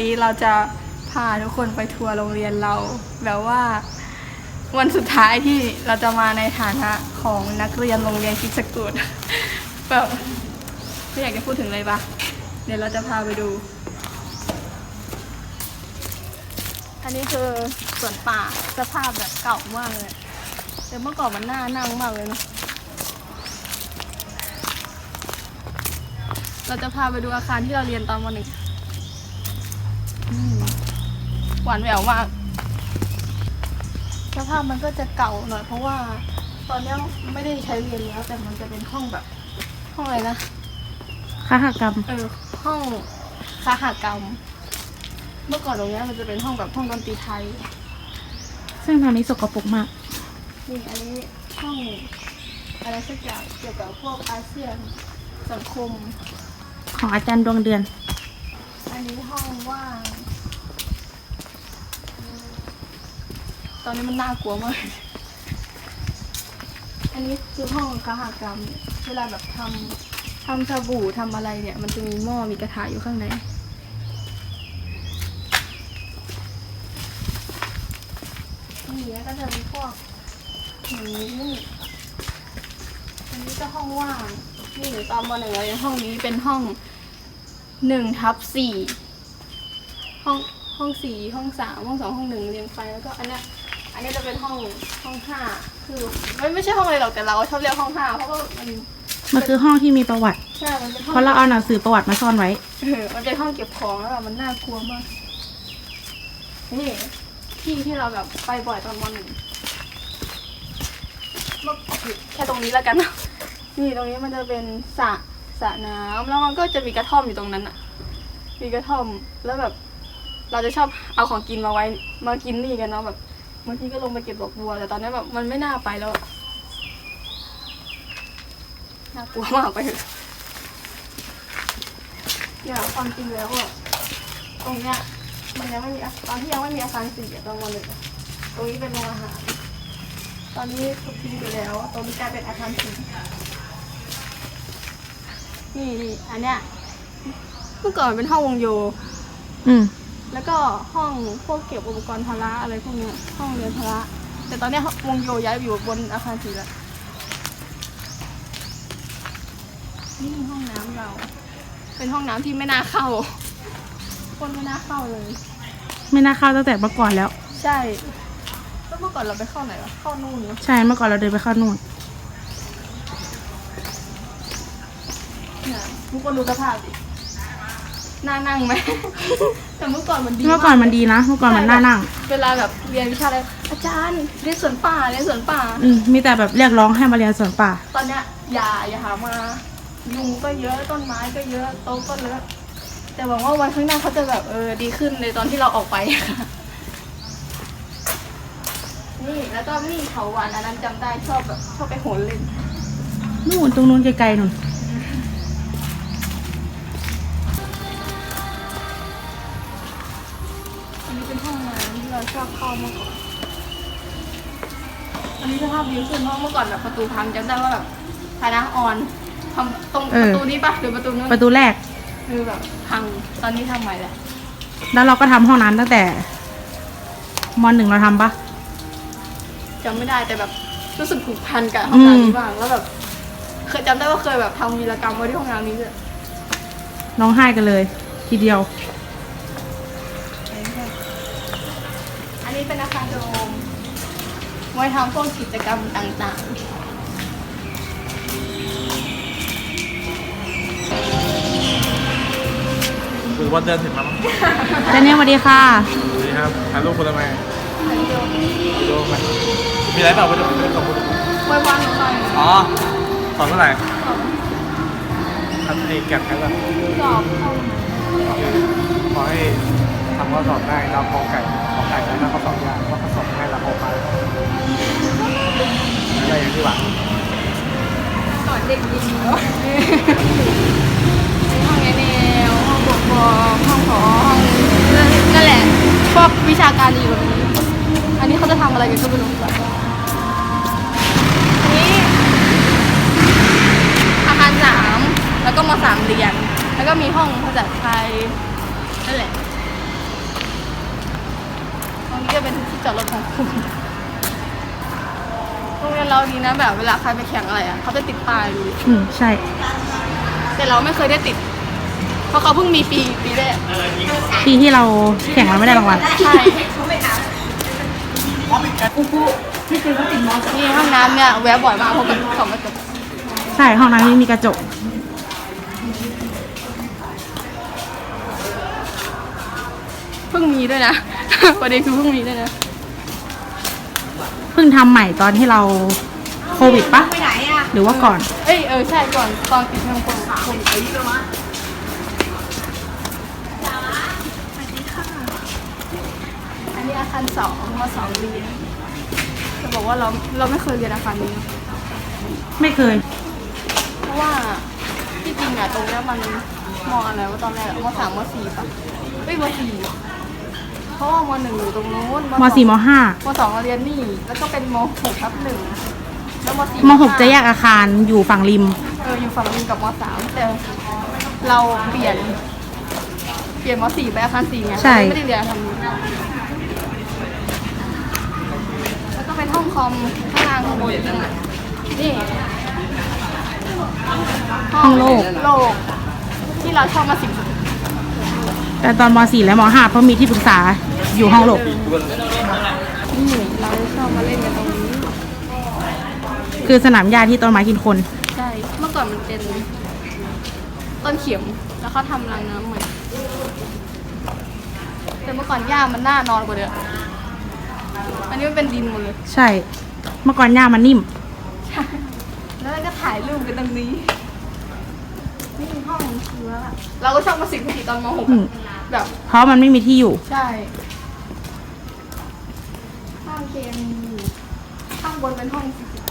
นี้เราจะพาทุกคนไปทัวร์โรงเรียนเรา แบบว่า วันสุดท้ายที่เราจะมาในฐานะของนักเรียนโรงเรียนคิดสกุลแบบไม่อยากจะพูดถึงเลยปะเดี๋ยวเราจะพาไปดู อันนี้คือสวนป่าสภาพแบบเก่ามากเลยแต่เมื่อก่อนมันน่านั่งมากเลยเนะเราจะพาไปดูอาคารที่เราเรียนตอนมหนึ่ง หวานแหววมากสภาพมันก็จะเก่าหน่อยเพราะว่า ตอนนี้ไม่ได้ใช้เรียนแล้ว แต่มันจะเป็นห้องแบบ ห้องอะไรนะคหกรรมเออห้องสหกรรม เมื่อก่อนตรงเนี้ยมันจะเป็นห้องแบบห้องดนตรีไทย ซึ่งตอนนี้สกปรกมาก นี่อันนี้ห้องอะไรสักอย่างเกี่ยวกับพวกอาเซียนสังคม ของอาจารย์ดวงเดือน อันนี้ห้องว่าง ตอนนี้มันน่ากลัวมาก อันนี้คือห้องคหกรรมเนี่ยเวลาแบบทำทำสบู่ทำอะไรเนี่ย มันจะมีหม้อมีกระทะอยู่ข้างใน นี่แล้วก็จะมีพวกอย่างนี้อันนี้ก็ห้องว่าง นี่อยู่ตอนมหนึ่งเราเรียนห้องนี้เป็นห้องหนึ่งทับสี่ห้องห้องสี่ห้องสามห้องสองห้องหนึ่งเรียงไปแล้วก็อันเนี้ยอั นนี้จะเป็นห้องห้องห้าคือไม่ไม่ใช่ห้องอะไรหรอกแต่เราชอบเรียกห้องห้าเพราะว่ามันมันคือห้องที่มีประวัติ ใช่มันเป็นห้องเพราะเราเอาหนังสือประวัติมาซ่อนไว้ เออมันเป็นห้องเก็บของแล้วแบบมันน่ากลัวมากนี่ที่ที่เราแบบไปบ่อยตอนมหนึ่งเมื่อแค่ตรงนี้แล้วกันนะนี่ตรงนี้มันจะเป็นสระสระน้ำแล้วมันก็จะมีกระท่อมอยู่ตรงนั้นอะมีกระท่อมแล้วแบบ เราจะชอบเอาของกินมาไว้มากินนี่กันเนาะแบบบางทีก็ลงไปเก็บดอกบัว แต่ตอนนี้แบบมันไม่น่าไปแล้วน่ากลัวมากไปเถอะเนี่ยความจริงแล้วอะตรงเนี้ยมันยังไม่มีตอนที่ยังไม่มีอาคารสี่ตอนวันหนึ่งตรงนี้เป็นโรงอาหารตอนนี้ถูกทิ้งไปแล้ว ตรงนี้กลายเป็นอาคารสี่นี่นี่อันเนี้ยเมื่อก่อนเป็นห้องวงโย อืม แล้วก็ห้องพวกเก็บอุปกรณ์พละอะไรพวกเนี้ยห้องเรียนพละ แต่ตอนเนี้ยวงโยย้ายไปอยู่บนอาคารสีแล้วนี่ห้องน้ำเรา เป็นห้องน้ำที่ไม่น่าเข้า คนไม่น่าเข้าเลย ไม่น่าเข้าตั้งแต่เมื่อก่อนแล้ว ใช่แล้วเมื่อก่อนเราไปเข้าไหนวะเข้านู่นเนอะใช่เมื่อก่อนเราเดินไปเข้านู่นเนี่ยทุกคนดูสภาพดิ น่านั่งไหม แต่เมื่อก่อนมันดีเมื่อก่อนมันดีนะ เมื่อก่อนมันน่านั่ง เวลาแบบเรียนวิชาอะไร อาจารย์เรียนสวนป่าเรียนสวนป่า อืมมีแต่แบบเรียกร้องให้มาเรียนสวนป่า ตอนเนี้ยอย่าอย่าหามา ยุงก็เยอะต้นไม้ก็เยอะโต๊ะก็เลอะแต่หวังว่าวันข้างหน้าเขาจะแบบเออดีขึ้นในตอนที่เราออกไป นี่แล้วก็มีเขาวันอันนั้นจำได้ชอบแบบชอบไปโหนเล่นนู่นตรงนู้นไกลๆนู่นอัน อบเข้าเมื่อก่อนอันนี้สภาพดีขึ้นเพราะเมื่อก่อนแบบประตูพังจำได้ว่าแบบพานะออนทำตรงเอปอระตูนี้ปะหรือประตูนู้นประตูแรก คือแบบพังตอนนี้ทำใหม่แหละแล้วเราก็ทำห้องน้ำตั้งแต่มหนึ่งเราทำปะจำไม่ได้แต่แบบรู้สึกผูกพันกับห้องน้ำนี้บ้างแล้วแบบ เคยจำได้ว่าเคยแบบทำวีรกรรมไว้ที่ห้องน้ำนี้ด้วยร้องไห้กันเลย ทีเดียว ว้ทำพวกกิจกรรมต่างคือวันเดินถึงแล้วมั้งเจนนี่สวัสดีค่ะ สวัสดีครับถ่ายรูปคนละไมๆถ่ายวิดีโอดูไหมมีอะไรเปล่าไปดูไปดูขอบคุณไว้วางหนูหน่อยอ๋อสอนเท่าไหร่ทำให้แก็บแค่แบบสอบเข้าขอให้ทำข้อสอบได้เราพอไก่ขอไก่ได้แล้วข้อสอบยากว่าข้อสอบง่ายเราพอไปอะ ไรอย่างที่หวังสอนเด็กดีเนาะห้องแนวห้องปกครอห้องผอห้องนั่นแหละพวกวิชาการดีกว่านี้ อันนี้เขาจะทำอะไรกันก็ไม่รู้แบบอันนี้อาคารสามแล้วก็มาสามเรียน แล้วก็มีห้องภาษาไทยนั่นแหละตรงนี้จะเป็นที่จอดรถของคุณ รงเรียนเราดีนะแบบเวลาใครไปแข่งอะไรอะเขาจะติดป้ายดูดิอืมใช่ แต่เราไม่เคยได้ติด เพราะเขาเพิ่งมีปีปีแรกปีที่เราแข่งเราไม่ได้รางวัลใช่นี่ห้องน้ำเนี่ยแวะบ่อยมากเพราะเป็นของกระจกใช่ห้องน้ำนี้มีกระจก เพิ่งมีด้วยนะ ประเด็นคือเพิ่งมีด้วยนะ เพิ่งทำใหม่ตอนที่เราโควิดปะหรือว่าก่อน เอ้ยเออใช่ก่อนตอนปิดเทอมโควิดโควิดอันนี้อาคารสองมสองเรียนจะบอกว่าเราเราไม่เคยเรียนอาคารนี้นะไม่เคย เพราะว่าที่จริงอะตรงเนี้ยมันมองอะไรว่าตอนแรกอะมสามมสี่ปะเอ้ยมสี่เพราะว่ามหนึ่งอยู่ตรงนู้นมสี่มห้ามสองเราเรียนนี่ แล้วก็เป็นมหกทับหนึ่งแล้วมสี่มหกจะแยกอาคารอยู่ฝั่งริม เอออยู่ฝั่งนึงกับมสามแต่เราเปลี่ยน เปลี่ยนมสี่ไปอาคารสี่ไงใช่ ไม่ได้เรียนทำนี้แล้วก็เป็นห้องคอมข้างล่างข้างบนนี่ห้องโลกโลก ที่เราชอบมาสิบ แต่ตอนมสี่และมห้าเพราะมีที่ปรึกษาอยู่ห้องโลกนี่เราชอบมาเล่นกันตรงนี้ คือสนามหญ้าที่ต้นไม้กินคน ใช่ เมื่อก่อนมันเป็นต้นเข็ม แล้วเขาทำรางน้ำใหม่แต่เมื่อก่อนหญ้ามันน่านอนกว่าเดิมอันนี้มันเป็นดินหมดเลย ใช่ เมื่อก่อนหญ้ามันนิ่มใช่แล้วเราก็ถ่ายรูปกันตรงนี้ นี่ห้องเชื้อเราก็ชอบมาสิบปีตอนมหกอืม แบบเพราะมันไม่มีที่อยู่ ใช่ห้องเคมีข้างบนเป็นห้องฟิสิกส์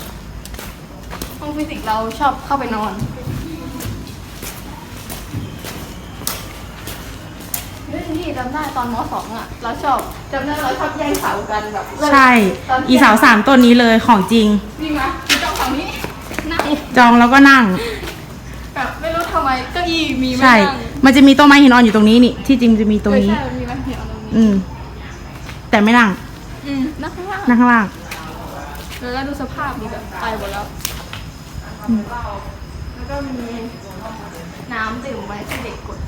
ห้องฟิสิกส์เราชอบเข้าไปนอน เรื่องที่จำได้ตอนมสองอะ เราชอบจำได้เราชอบแย่งเสากันแบบเลิกใช่ ตนอีเสาสามต้นนี้เลยของจริงนี่มามีเจ้าฝั่งนี้นั่งจองแล้วก็นั่ง แบบไม่รู้ทำไมเก้าอี้มีไม่ใช่ นั่ง มันจะมีต้นไม้หินอ่อนอยู่ตรงนี้นี่ ที่จริงจะมีตรงนี้เออใช่มีไหมเห็นเอาตรงนี้อืม แต่ไม่นั่ง อืมนั่งข้างล่างนั่งข้างล่าง แล้วดูสภาพดีแบบไปหมดแล้วอืม แล้วก็มีน้ำดื่มไว้ที่เด็กกด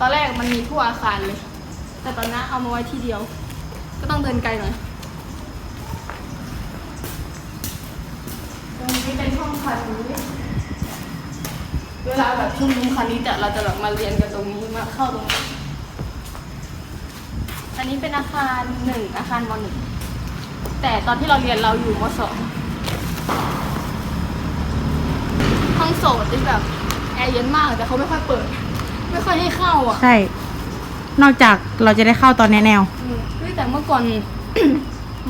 ตอนแรกมันมีทั่วอาคารเลย แต่ตอนนี้เอามาไว้ที่เดียว ก็ต้องเดินไกลหน่อย ตรงนี้เป็นห้องคานิส เวลาแบบชุมนุมคานิสอะเราจะแบบมาเรียนกันตรงนี้มาเข้าตรงนี้อันนี้เป็นอาคารหนึ่งอาคารมหนึ่งแต่ตอนที่เราเรียนเราอยู่มสองห้องโสดที่แบบแอร์เย็นมากแต่เขาไม่ค่อยเปิด ไม่ค่อยให้เข้าอะใช่ นอกจากเราจะได้เข้าตอนแนแนวอืมเฮ้ยแต่เมื่อก่อน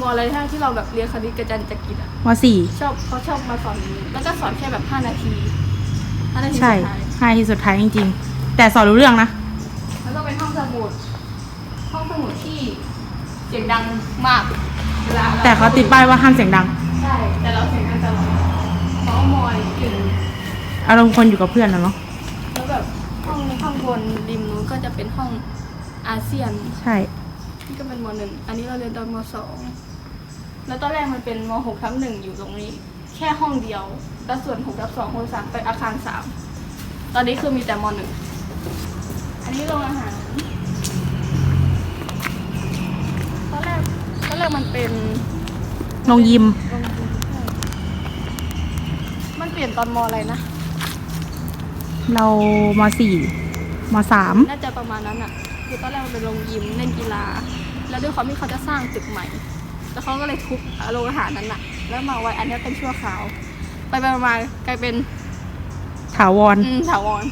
มออะไรท่าที่เราแบบเรียนคณิตกับจันจักริดอะมสี่ชอบเขาชอบมาสอนอย่างนี้แล้วก็สอนแค่แบบห้านาที ห้านาทีใช่สุดท้ายห้าที่สุดท้ายจริง ๆ แต่สอนรู้เรื่องนะ แล้วก็เป็นห้องสมุด ห้องสมุดที่เสียงดังมากวลรแต่เขาติดป้ายว่าห้ามเสียงดัง ใช่ แต่เราเสียงดังตลอดเมาส์มอยกลิ่นอารมณ์คนอยู่กับเพื่อนนะเนาะ แล้วแบบห้องข้างบนริมนู้นก็จะเป็นห้องอาเซียน ใช่ นี่ก็เป็นมหนึ่ง อันนี้เราเรียนตอนมสอง แล้วตอนแรกมันเป็นมหกทับหนึ่งอยู่ตรงนี้ แค่ห้องเดียว แล้วส่วนหกทับสองคนสามเป็นอาคารสามตอนนี้คือมีแต่มหนึ่งอันนี้โรงอาหารตอนแรกตอนแรกมันเป็นลงยิม โรงยิมใช่มันเปลี่ยนตอนมอะไรนะ เรามสี่มสามน่าจะประมาณนั้นอะ คือตอนแรกมันเป็นโรงยิมเล่นกีฬา แล้วแล้วด้วยความที่เขาจะสร้างตึกใหม่ แล้วเขาก็เลยทุบโรงอาหารนั้นอะ แล้วมาไว้อันนี้เป็นชั่วคราว ไปไปมากลายเป็นถาวร อืมถาวร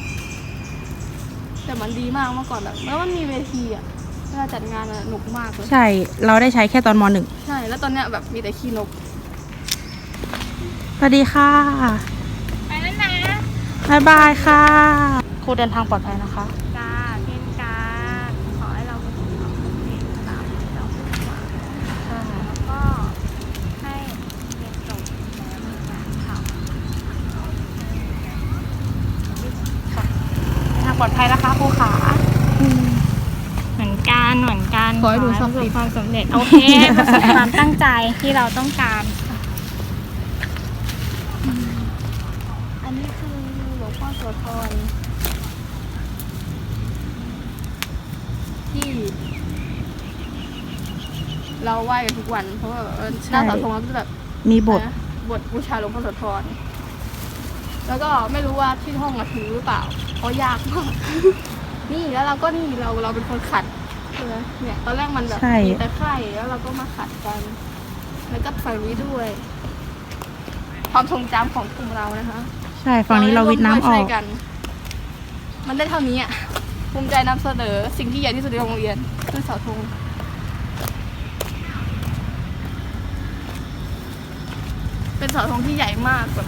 แต่มันดีมากเมื่อก่อนแบบแล้วมันมีเวทีอะเวลาจัดงานอะหนุกมากเลยใช่ เราได้ใช้แค่ตอนมหนึ่งใช่ แล้วตอนเนี้ยแบบมีแต่ขี้นก สวัสดีค่ะ ไปแล้วนะ บ๊ายบายค่ะ ครูเดินทางปลอดภัยนะคะ จ้าเช่นกันขอให้เราประสบความสำเร็จตามที่เราคิดหวังแล้วก็ให้เรียนจบแล้วมีงานทำ ทาง ปลอดภัยนะคะครูขา เหมือนกันเหมือนกันขอให้ดูประสำสเร็บจความสำเร็จโอเคประสบความตั้งใจที่เราต้องการ อันนี้คือหลวงพ่อโสธรที่ เราไหว้กันทุกวัน เพราะว่าเออหน้าเสาธงเราก็จะแบบมีบทนะบทบูชาหลวงพ่อโสธรแล้วก็ไม่รู้ว่าที่ห้องมาถือหรือเปล่า เพราะยากมาก นี่แล้วเราก็นี่เราเราเป็นคนขัดใช่ไหมเนี่ยตอนแรกมันแบบใช่ มีแต่ไข่แล้วเราก็มาขัดกัน แล้วก็ฝั่งนี้ด้วย ความทรงจำของกลุ่มเรานะคะใช่ฝั่งนี้เราวิทย์น้ำอช่อวยกกันมันได้เท่านี้อะภูมิใจนำเสนอสิ่งที่ใหญ่ที่สุดในโรงเรียนคือเสาธงเป็นเสาธงที่ใหญ่มากแบบ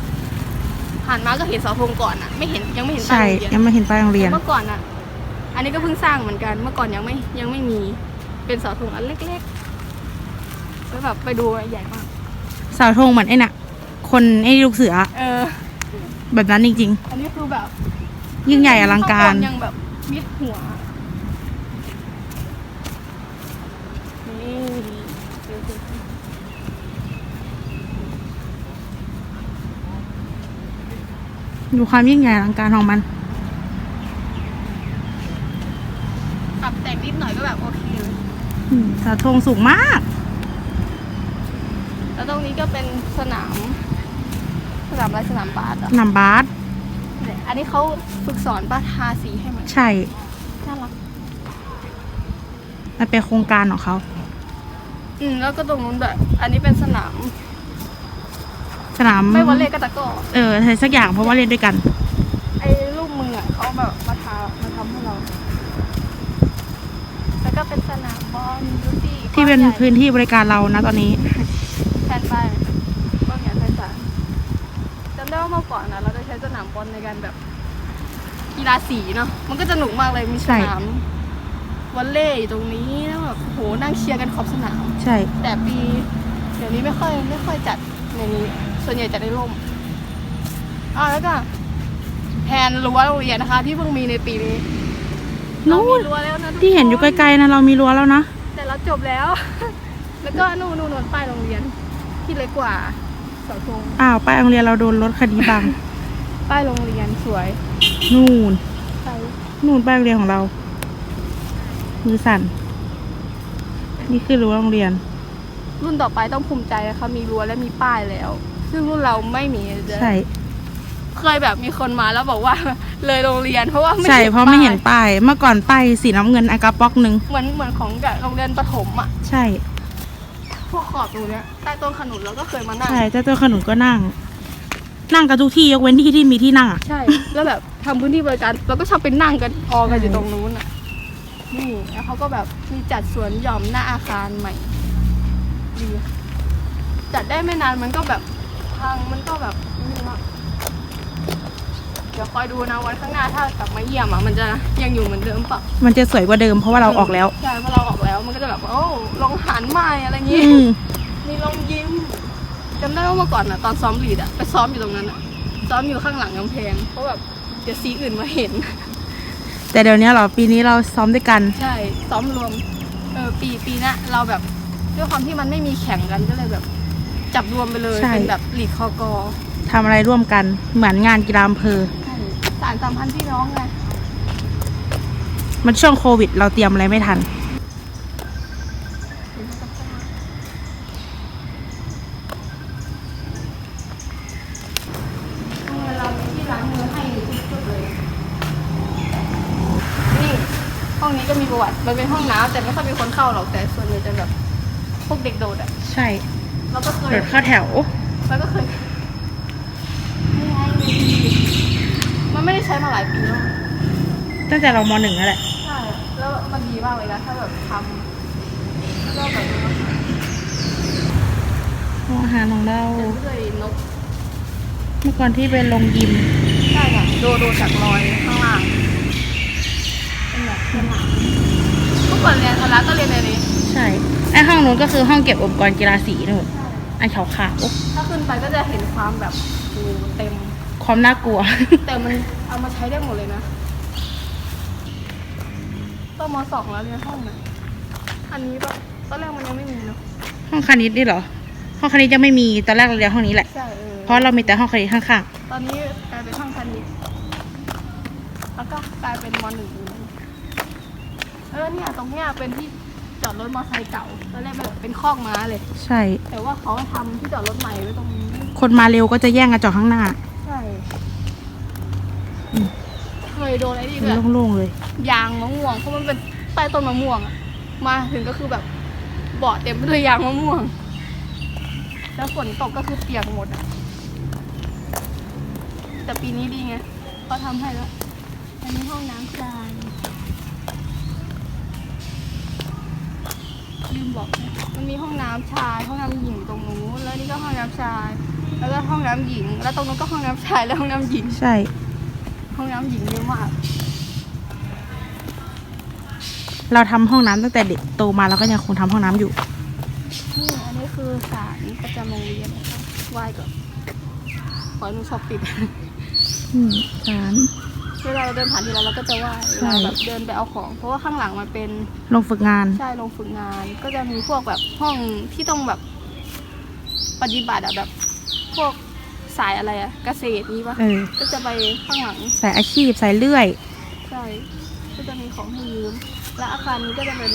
ผ่านมาก็เห็นเสาธงก่อนอะไม่เห็นยังไม่เห็นป้าใช่ยโรงเรียนยังไม่เห็นป้ายโรงเรียน แต่เมื่อก่อนอะ อันนี้ก็เพิ่งสร้างเหมือนกัน เมื่อก่อนยังไม่ยังไม่มีเป็นเสาธงอันเล็กๆแล้วแบบไปดูใหญ่มากเสาธงเหมือนไอ้น่ะ คนไอ้ลูกเสือเออ แบบนั้นจริงอันนี้คือแบบๆยิ่งใหญ่อลังการ ข้บนยังแบบมิดหัว นี่ดูสิ ดูความยิ่งใหญ่อลังการของมันปรับแต่งนิดหน่อยก็แบบโอเคเลยอืมเสาธงสูงมาก แล้วตรงนี้ก็เป็นสนาม สนามอะไรสนามบาสอะนำบาสเนี่ยอันนี้เขาฝึกสอนป้าทาสีให้มันใช่ น่ารัก มันเป็นโครงการของเขา อืม แล้วก็ตรงนู้นแบบ อันนี้เป็นสนาม สนามไม่วอลเลย์ก็ตะกร้อเอออะไรสักอย่างเพราะว่าเล่นด้วยกัน ไอ้รูปมืออะเขาแบบมาทามาทำให้เรา แล้วก็เป็นสนามบอลดูสิที่เป็นกว้างใหญ่พื้นที่บริการเรานะตอนนี้ แทนไปก็เหมือนไฟฟ้าจำได้ว่าเมื่อก่อนนะเราจะใช้สนามบอลในการแบบกีฬาสีเนาะมันก็จะหนุกมากเลยมีสใช่ นามวอลเลย์อยู่ตรงนี้แล้วแบบโหนั่งเชียร์กันขอบสนาม ใช่ แต่ปี เดี๋ยวนี้ไม่ค่อยไม่ค่อยจัดในนี้ ส่วนใหญ่จัดในร่มอ่าแล้วก็แทนรั้วโรงเรียนนะคะ ที่เพิ่งมีในปีนี้เรานู่มีนรั้วแล้วนะทุกที่เห็นอยู่คไกลๆนะเรามีรั้วแล้วนะ แต่เราจบแล้ว แล้วก็นู่นนู่นนู่นป้ายโรงเรียน ที่เล็กกว่าเสาธงอ้าวป้ายโรงเรียนเราโดนรถคดีบัง ป้ายโรงเรียนสวยนู่น ไปนู่นป้ายโรงเรียนของเรา มือสั่น นี่คือรั้วโรงเรียน รุ่นต่อไปต้องภูมิใจนะคะมีรั้วและมีป้ายแล้ว ซึ่งรุ่นเราไม่มีเลยใช่เคยแบบมีคนมาแล้วบอกว่า เลยโรงเรียนเพราะว่าไม่ใช่ห็นเพราะไม่เห็นป้ายป้ายเมื่อก่อนป้ายสีน้ำเงินอากาป๊อกหนึ่งเหมือนเหมือนของกับโรงเรียนประถมอะใช่พวกขอบตรงเนี้ยใต้ต้นขนุนเราก็เคยมานั่งใช่เจ้าตัวขนุนก็นั่ง นั่งกันทุกที่ยกเว้นที่ที่มีที่นั่งอะใช่ แล้วแบบทำพื้นที่บริการเราก็ชอบไปนั่งกันออกันอยู่ตรงนู้นอะนี่แล้วเขาก็แบบมีจัดสวนหย่อมหน้าอาคารใหม่ดีจัดได้ไม่นานมันก็แบบ พังมันก็แบบนี่มากเดี๋ยวคอยดูนะวันข้างหน้าถ้ากลับมาเยี่ยมอะมันจะยังอยู่เหมือนเดิมเปล่ามันจะสวยกว่าเดิมเพราะว่าเราออกแล้ว ใช่เพราะเราออกแล้วมันก็จะแบบโอ้ลงหันใหม่อะไรอย่างงี้อืมมีลงยิ้มจำได้ว่าเมื่อก่อนอะตอนซ้อมลีดอะไปซ้อมอยู่ตรงนั้นอะซ้อมอยู่ข้างหลังกำแพงเพราะแบบเดี๋ยวสีอื่นมาเห็น แต่เดี๋ยวนี้เหรอปีนี้เราซ้อมด้วยกัน ใช่ซ้อมรวมเออปีปีหนะเราแบบด้วยความที่มันไม่มีแข่งกันก็เลยแบบ จับรวมไปเลย ใช่ เป็นแบบลีดคอกอทำอะไรร่วมกันเหมือนงานกีฬาอำเภอ สารสัมพันธ์พี่น้องไงมันช่วงโควิด เราเตรียมอะไรไม่ทัน เรามีที่ล้างมือให้ทุกจุดเลย นี่เขาองนี้ก็มีประวัติ มันเป็นห้องน้ำแต่ไม่ค่อยมีคนเข้าหรอกแต่ส่วนใหญ่จะแบบพวกเด็กโดดอะ ใช่ เราก็เคยเดินเข้าแถว เราก็เคยนี่ไงมันไม่ได้ใช้มาหลายปีแล้วตั้งแต่เรามหนึ่งนั่นแหละ ใช่ แล้วมันดีมากเลยนะ ถ้าแบบทำแล้วก็แบบห้องอาหารของเราเดินด้วยนก เมื่อก่อนที่เป็นโรงยิม ใช่ค่ะดูดูจากรอยข้างล่างเป็นแบบสนามทุกคนเรียนคณะก็เรียนในนี้ ใช่ ไอห้องนู้นก็คือห้องเก็บอุปกรณ์กีฬาสีนู่น ไอขาวขาวถ้าขึ้นไปก็จะเห็นความแบบโอ้เต็มๆความน่ากลัว แต่มันเอามาใช้ได้หมดเลยนะต้องมสองแล้วเรียนห้องไหนอันนี้ก็ตอนแรกมันยังไม่มีเนาะห้องคณิตนี่เหรอ ห้องคณิตยังไม่มีตอนแรกเราเรียนห้องนี้แหละ ใช่เออเพราะเรามีแต่ห้องคณิตข้างตอนนี้กลายเป็นห้องคณิตแล้วก็กลายเป็นมหนึ่งเลยเออเนี่ยตรงเนี้ยเป็นที่จ อดรถมอเตอร์ไซค์เก่าตอนแรกแบบเป็นคอกม้าเลยๆใช่ แต่ว่าเขาทำที่จอดรถใหม่ไว้ตรงนี้คนมาเร็วก็จะแย่งกันจอดข้างหน้าใช่อืมเคยโดนไอ้นี่มันด้วย โล่งๆเลย ยางมะม่วงเพราะมันเป็นใต้ต้นมะม่วงอะมาถึงก็คือแบบเบาะเต็มไปด้วยยางมะม่วง แล้วฝนตกก็คือเปียกหมดอะแต่ปีนี้ดีไงเขาทำให้แล้วอันนี้ห้องน้ำชาย ลืมบอกนะมันมีห้องน้ำชาย ห้องน้ำหญิงตรงนู้นแล้วนี่ก็ห้องน้ำชาย แล้วก็ห้องน้ำหญิง แล้วตรงนู้นก็ห้องน้ำชายแล้วห้องน้ำหญิงใช่ ห้องน้ำหญิงเยอะมากเราทำห้องน้ำตั้งแต่เด็กโตมาเราก็ยังคงทำห้องน้ำอยู่นี่อันนี้คือศาลประจำโรงเรียนนะคะไหว้ก่อนขออนุสอบติดอืมสาร เวลาเราเดินผ่านทีไรเราก็จะไหว้ใช่เวลาแบบเดินไปเอาของ เพราะว่าข้างหลังมันเป็นลงฝึกงาน ใช่โรงฝึกงาน ก็จะมีพวกแบบห้องที่ต้องแบบปฏิบัติอะแบบพวกสายอะไรอะเกษตรนี้ปะเออ ก็จะไปข้างหลัง สายอาชีพสายเลื่อย ใช่ ก็จะมีของให้ยืม และอาคารนี้ก็จะเป็น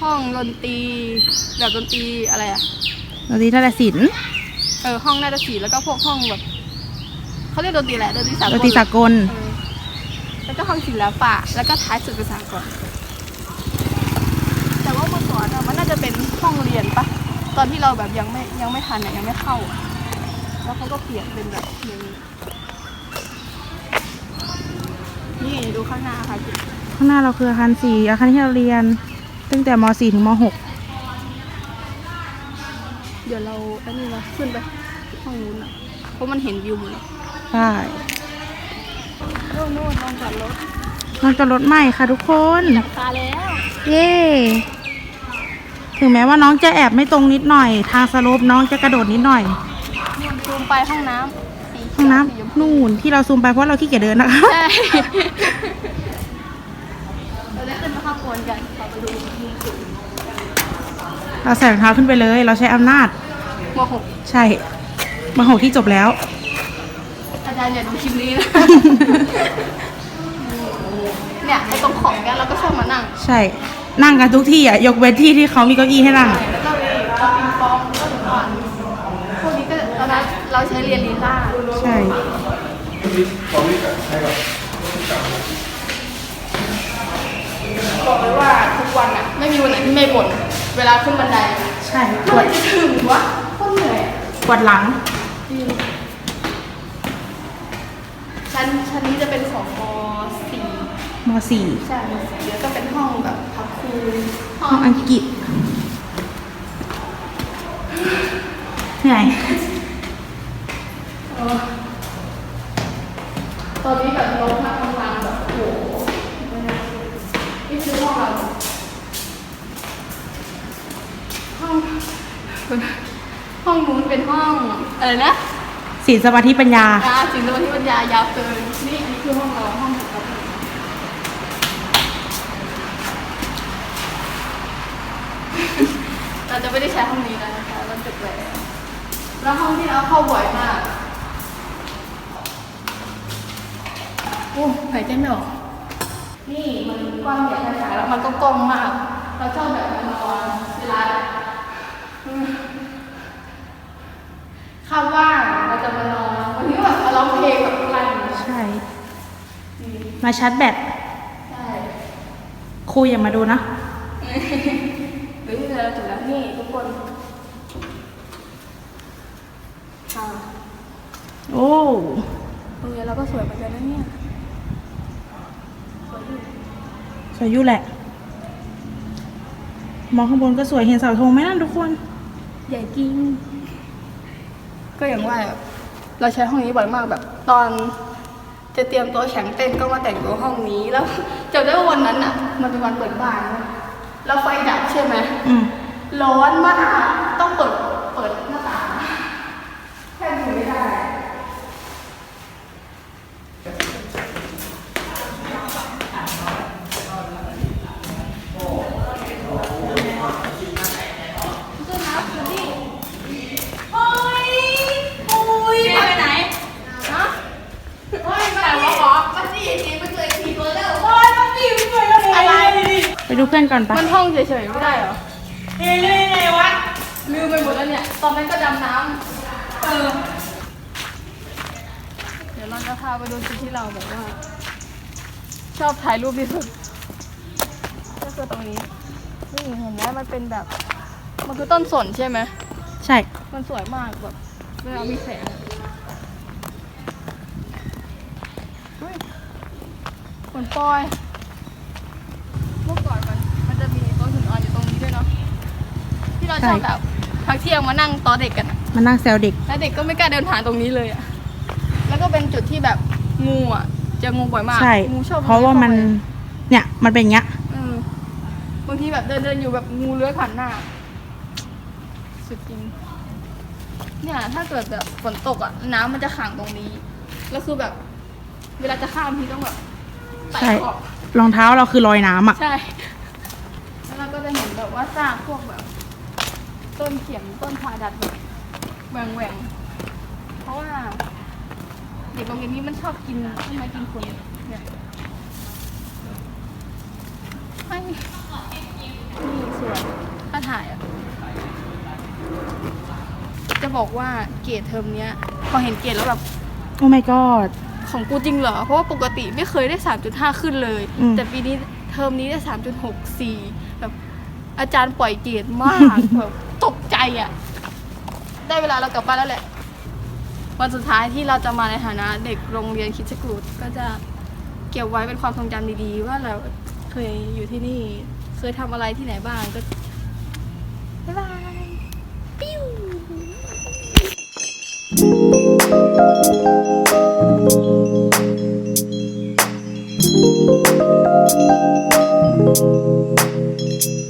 ห้องดนตรีแบบดนตรีอะไรอะดนตรีนาฏศิลป์เออห้องนาฏศิลป์แล้วก็พวกห้องแบบเขาเรียกดนตรีแหละดนตรีสากลดนตรีสากล เออ แล้วก็ห้องศิลปะ แล้วก็ท้ายสุดเป็นสากลแต่ว่าเมื่อก่อนอะมันน่าจะเป็นห้องเรียนปะตอนที่เราแบบยังไม่ยังไม่ทันอะยังไม่เข้าอะแล้วเขาก็เปลี่ยนเป็นแบบอย่างนี้นี่ดูข้างหน้าค่ะจุดข้างหน้าเราคืออาคารสี่อาคารที่เราเรียน ตั้งแต่ม .4 ถึงม .6 เดี๋ยวเราอันนี้นะขึ้นไปห้องนู้นอะเพราะมันเห็นวิวหมดเลย ใช่ โน่นโน่นลองจอดรถมันจะรถใหม่ค่ะทุกคน หลับตาแล้ว เย้ถึงแม้ว่าน้องจะแอบไม่ตรงนิดหน่อย ทางสโลปน้องจะกระโดดนิดหน่อยนูนซูมไปห้องน้ำสีห้องน้ำนู่นที่เราซูมไปเพราะเราขี้เกียจเดินนะคะใช่เราได้ขึ้นมาข้างบนกันเราไปดูเราใส่รองเท้าขึ้นไปเลย เราใช้อำนาจมหกใช่มหกที่จบแล้ว จารย์อย่าดูคลิปนี้นะ เนี่ยไอ้ตรงของเนี่ยเราก็ชอบมานั่งใช่ นั่งกันทุกที่อะ ยกเว้นที่ที่เขามีเก้าอี้ให้นั่ง แล้วก็มีเราปิงปองก็ถึงก่อนพวกนี้ก็ตอนนั้นเราใช้เรียนลีลาใช่ บอกเลยว่าทุกวันอะไม่มีวันไหนที่ไม่บ่นเวลาขึ้นบันไดใช่เมื่อไหร่จะถึงวะโคตรเหนื่อยปวดหลัง จริง ชั้นชั้นนี้จะเป็นของมสี่ม .4 ใช่มสี่แล้วก็เป็นห้องแบบพักครูห้อห้องงอังกฤษเหนื่อยเออตอนนี้แบบลงมาทำงานแบบโอ้โหนี่คือห้องเราห้องห้องนู้นเป็นห้องอะไรนะ ศีลสมาธิปัญญาอ่าสินสมาธิปัญญายาวเกินนี่อันนี้คือห้องเราห้องของเราเราจะไม่ได้ใช้ห้องนี้แล้วนะคะมันตึกแล้วแล้วห้องที่เราเข้าบ่อยมากโอ้หายใจไม่ออกนี่มันกว้างใหญ่ขนาดแล้วมันก็กลมมาก เราชอบแบบนอนเวลาอืม ข้าวว่างเราจะมานอนวันนี้แบบมาร้องเพลงกับใครใช่ มาชาร์จแบตใช่ครูอย่ามาดูนะเฮ้ยเราถึงแล้วนี่ทุกคนค่ะโอ้โรงเรียนเราก็สวยเหมือนกันนะเนี่ยสวยอยู่สวยอยู่แหละ มองข้างบนก็สวยเห็นเสาธงไหมนั่นทุกคน ใหญ่จริง ก็อย่างว่าแบบเราใช้ห้องนี้บ่อยมากแบบ ตอนจะเตรียมตัวแข่งเต้นก็มาแต่งตัวห้องนี้แล้วจำได้ว่าวันนั้นอะ มันเป็นวันเปิดบ้านนะแล้วไฟดับใช่ไหมอืมร้อนมากต้องเปิด เปิดหน้าต่างแค่อยู่ไม่ได้ ไปไหนฮะโอ้ยมาไหนวะขอมาสี่ทีมันเลยทีตัวเร็วโอ้ยมาสี่มันเลยอะไร ไป ดูเพื่อนก่อนปะมันห้องเฉยๆไม่ได้เหรอเฮ้ยไงวะลืมไปหมดแล้วเนี่ย ตอนนั้นก็ดำน้ำเออ เดี๋ยวเราจะพาไปดูจุดที่เราแบบว่า ชอบถ่ายรูปที่สุด ก็คือตรงนี้ นี่เห็นไหมมันเป็นแบบ มันคือต้นสนใช่ไหม ใช่ มันสวยมากแบบเวลามีแสงเฮ้ยฝนปล่อย เมื่อก่อนมันมันจะมีต้นหินอ่อนอยู่ตรงนี้ด้วยเนาะ ที่ เราชอบแบบพักเที่ยงมานั่งตอนเด็กกันอะมานั่งแซวเด็ก แล้วเด็กก็ไม่กล้าเดินผ่านตรงนี้เลยอะแล้วก็เป็นจุดที่แบบงูอะเจองูบ่อยมากใช่ งูชอบเพราะว่ามันลื้อยเข้เนี่ยมันเป็นอย่างเงี้ยไปเออบางทีแบบเดินเดินอยู่แบบงูเลื้อยผ่านหน้า สุดจริง เนี่ยถ้าเกิดแบบฝนตกอะน้ำมันจะขังตรงนี้ แล้วคือแบบ เวลาจะข้ามทีต้องแบบไต่ใช่ขอบรองเท้าเราคือรอยน้ำอะ ใช่ แล้วเราก็จะเห็นแบบว่าซากพวกแบบ ต้นเขียงต้นพาดัดแบบแหว่งแหว่งๆเพราะว่าเด็กโรงเรียนนี้มันชอบกินต้นไม้กินคนเนี่ยไม่นี่สวยถ้าถ่ายอะ จะบอกว่าเกรดเทอมเนี้ย พอเห็นเกรดแล้วแบบ โอ้ my god ของกูจริงเหรอ เพราะว่าปกติไม่เคยได้ 3.5 ขึ้นเลย อืม แต่ปีนี้เทอมนี้ได้ 3.64 แบบอาจารย์ปล่อยเกรดมาก แบบ ตกใจอะ่ะ ได้เวลาเรากลับบ้านแล้วแหละ วันสุดท้ายที่เราจะมาในฐานะเด็กโรงเรียนคิดสกูดก็จะเก็บไว้เป็นความทรงจำดีๆ ว่าเราเคยอยู่ที่นี่ เคยทำอะไรที่ไหนบ้างก็บ๊ายบายปิ้ว Thank